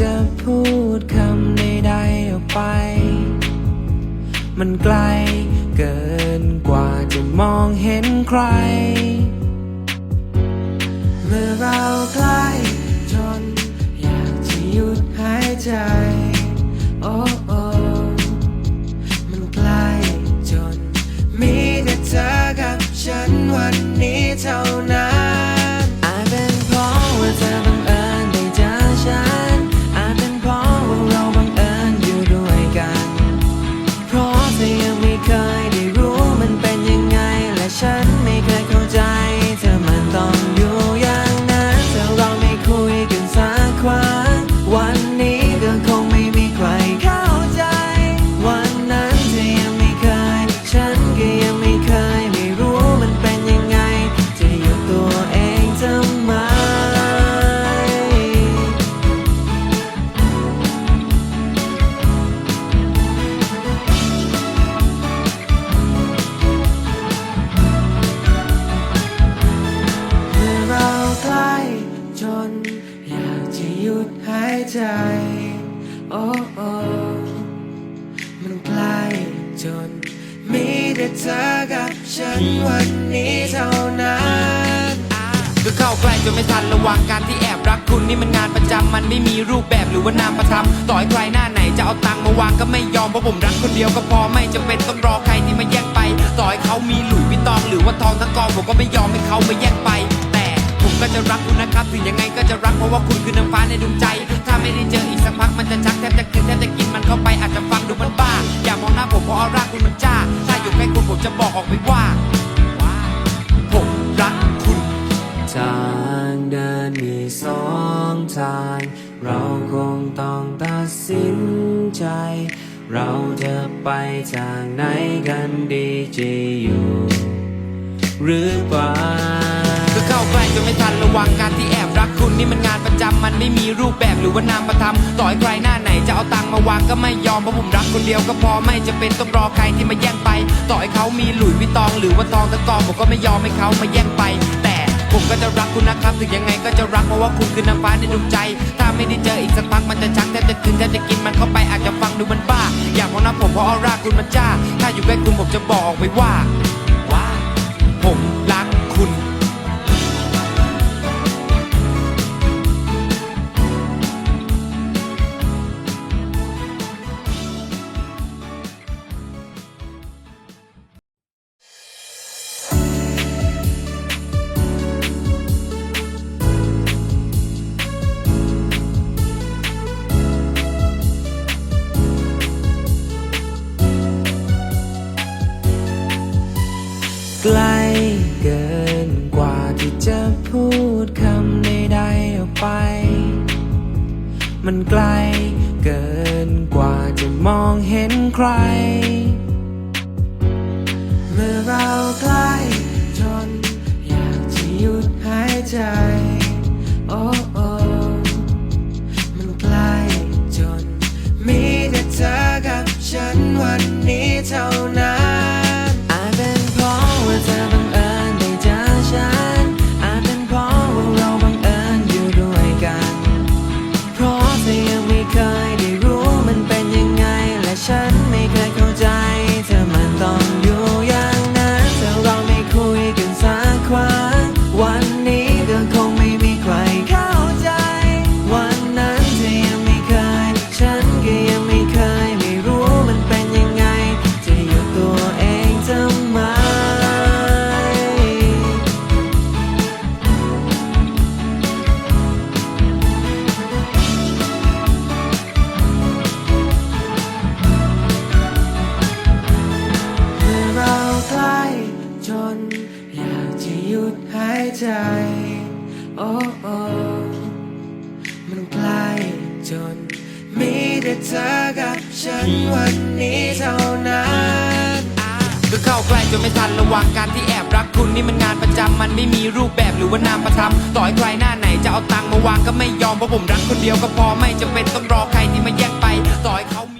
จะพูดคำใดๆออกไป มันไกลเกินกว่าจะมองเห็นใคร เมื่อเราใกล้จนอยากจะหยุดหายใจ ใจ โอ้โอ้มันใกล้จน มีแต่เธอกับฉันวันนี้เท่านั้นก็เข้าใกล้จนไม่ทันระวังการที่แอบรักคุณนี่มันงานประจำมันไม่มีรูปแบบหรือว่านามประทำต่อให้ใครหน้าไหนจะเอาตังค์มาวางก็ไม่ยอมเพราะผมรักคนเดียวก็พอไม่จำเป็นต้องรอใครที่มาแย่งไป ต่อให้เขามีหลุยวิตองหรือว่าทองทั้งกองผมก็ไม่ยอมให้เขามาแย่งไป ก็จะรักคุณนะครับถึงยังไงก็จะรักเพราะว่าคุณคือน้ำฟ้าในดวงใจ ถ้าไม่ได้เจออีกสักพักมันจะชักแทบจะกินแทบจะกินมันเข้าไปอาจจะฟังดูมันบ้า อย่ามองหน้าผมเพราะออร่าคุณมันจ้า ถ้าอยู่ใกล้คุณผมจะบอกออกไปว่าว่าผมรักคุณทางเดินมีสองทาง เราคงต้องตัดสินใจ เราจะไปทางไหนกันดีจะอยู่ หรือเปล่า ก็เข้าใกล้จนไม่ทันระวังการที่แอบรักคุณนี่มันงานประจำมันไม่มีรูปแบบหรือว่านามประทำต่อให้ใครหน้าไหนจะเอาตังมาวางก็ไม่ยอมเพราะผมรักคนเดียวก็พอไม่จะเป็นต้องรอใครที่มาแย่งไป ต่อให้เขามีหลุยวิตอง หรือว่าทองทั้งกองผมก็ไม่ยอมให้เขามาแย่งไป แต่ผมก็จะรักคุณนะครับถึงยังไงก็จะรักเพราะว่าคุณคือน้ำฟ้าในดวงใจ ถ้าไม่ได้เจออีกสักพักมันจะชักแทบจะกินแทบจะกินมันเข้าไปอาจจะฟังดูมันบ้า อยากมองหน้าผมเพราะออร่าคุณมันจ้า ถ้าอยู่ใกล้คุณผมจะบอกออกไปว่า ไกลเกินกว่าที่จะพูดคำใดๆออกไป มันไกลเกินกว่าจะมองเห็นใคร เมื่อเร ใจ โอ้โอมันใกล้จน มีแต่เธอกับฉันวันนี้เท่านั้นก็เข้าใกล้จนไม่ทันระวังการที่แอบรักคุณนี่มันงานประจำมันไม่มีรูปแบบหรือว่านามประทำต่อให้ใครหน้าไหนจะเอาตังค์มาวางก็ไม่ยอมเพราะผมรักคนเดียวก็พอไม่จำเป็นต้องรอใครที่มาแยกไปต่อยเขา